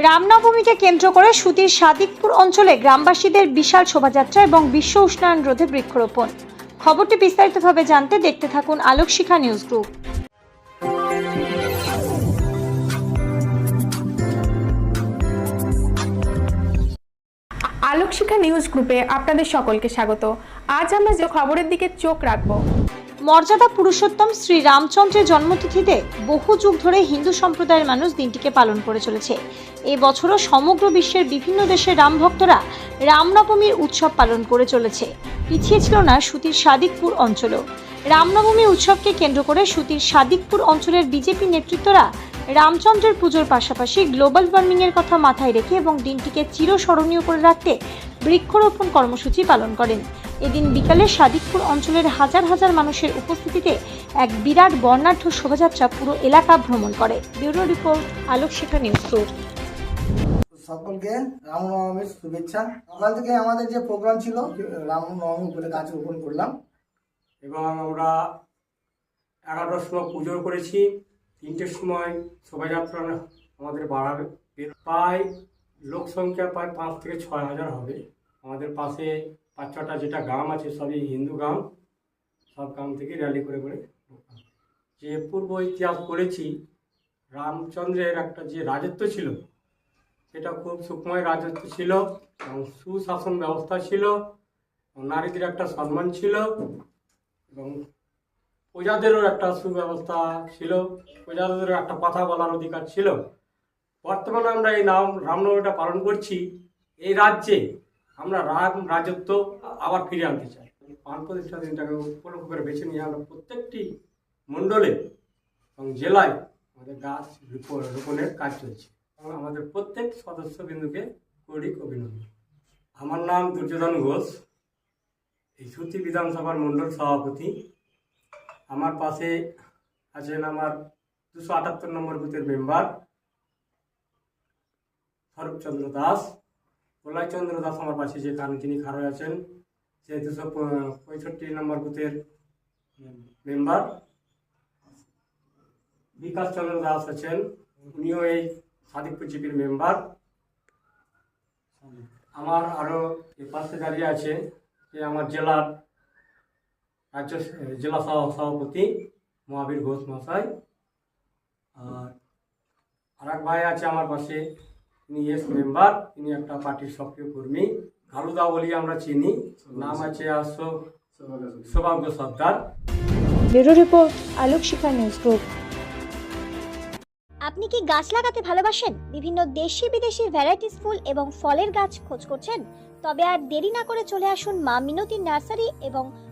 রামনবমীকে কেন্দ্র করে সুতির সাদিকপুর অঞ্চলে গ্রামবাসীদের বিশাল শোভাযাত্রা এবং বিশ্ব উষ্ণায়ন রোধে বৃক্ষরোপণ। খবরটি বিস্তারিতভাবে জানতে দেখতে থাকুন Alokshikha news group. Alokshikha news গ্রুপে আপনাদের সকলকে স্বাগত। আজ আমরা যে খবরের দিকে চোখ রাখব মর্যাদা পুরুষোত্তম শ্রী রামচন্দ্রের জন্মতিথিতে বহু যুগ ধরে হিন্দু সম্প্রদায়ের মানুষ দিনটিকে পালন করে চলেছে। এ বছরও সমগ্র বিশ্বের বিভিন্ন দেশের রামভক্তরা রামনবমীর উৎসব পালন করে চলেছে। পিছিয়ে ছিল না সুতির সাদিকপুর অঞ্চলও। রামনবমী উৎসবকে কেন্দ্র করে সুতির সাদিকপুর অঞ্চলের বিজেপি নেতৃত্বরা রামচন্দ্রের পুজোর পাশাপাশি গ্লোবাল ওয়ার্মিংয়ের কথা মাথায় রেখে এবং দিনটিকে চিরস্মরণীয় করে রাখতে বৃক্ষরোপণ কর্মসূচি পালন করেন। এদিন বিকালে সাদিকপুর অঞ্চলের হাজার হাজার মানুষের উপস্থিতিতে এক বিরাট বর্ণাঢ্য শোভাযাত্রা পুরো এলাকা ভ্রমণ করে। Bureau report Alok Shikha news সকলকে রামনবমীর শুভেচ্ছা। সকাল থেকে আমাদের যে প্রোগ্রাম ছিল রামনবমী বলে গাছ রোপণ করলাম। এবং আমরা এগারোটার সময় পুজো করেছি। তিনটের সময় শোভাযাত্রা আমাদের বাড়াবে। প্রায় লোক সংখ্যা প্রায় পাঁচ থেকে ছয় হাজার হবে। আমাদের পাশে পাঁচ ছটা যেটা গ্রাম আছে, সবই হিন্দু গ্রাম। সব গ্রাম থেকে র্যালি করে করে যে পূর্ব ইতিহাস পড়েছি রামচন্দ্রের একটা যে রাজত্ব ছিল, সেটা খুব সুখময় রাজত্ব ছিল এবং সুশাসন ব্যবস্থা ছিল। নারীদের একটা সম্মান ছিল এবং প্রজাদেরও একটা সুব্যবস্থা ছিল, প্রজাদেরও একটা কথা বলার অধিকার ছিল। বর্তমানে আমরা এই নাম রামনবমীটা পালন করছি। এই রাজ্যে আমরা রাম রাজত্ব আবার ফিরে আনতে চাই। পান প্রতিষ্ঠা দিনটাকে উপলক্ষ করে বেছে নিয়ে আমরা প্রত্যেকটি মণ্ডলে এবং জেলায় আমাদের গাছ রোপণের কাজ চলছে। আমাদের প্রত্যেক সদস্যবিন্দুকে কৌড়িক অভিনন্দন। আমার নাম দুর্যোধন ঘোষ, এই সুতি বিধানসভার মণ্ডল সভাপতি। আমার পাশে আছেন আমার দুশো আটাত্তর নম্বর বুথের মেম্বার স্বরূপচন্দ্র দাস, প্রলয়চন্দ্র দাস আমার পাশে যে কারণ তিনি খাড়া আছেন, সে দুশো পঁয়ষট্টি নম্বর বুথের মেম্বার। বিকাশ চন্দ্র দাস আছেন, উনিও এই সাদিকপুর জিপির মেম্বার। আমার আরও পাশে দাঁড়িয়ে আছে যে আমার জেলার রাজ্য জেলা সভাপতি মহাবীর ঘোষ মহাশয়। আর আর এক ভাই আছে আমার পাশে তিনি এস মেম্বার তিনি একটা পার্টির সক্রিয় কর্মী। কালুদা বলি আমরা চিনি নাম আছে আস Saubhagya Sardar bureau report Alok Shikha news group. আপনি কি গাছ লাগাতে ভালোবাসেন? বিভিন্ন দেশি বিদেশি ভ্যারাইটিস ফুল এবং ফলের গাছ খোঁজ করছেন? তবে আর দেরি না করে চলে আসুন মা মিনতি নার্সারি এবং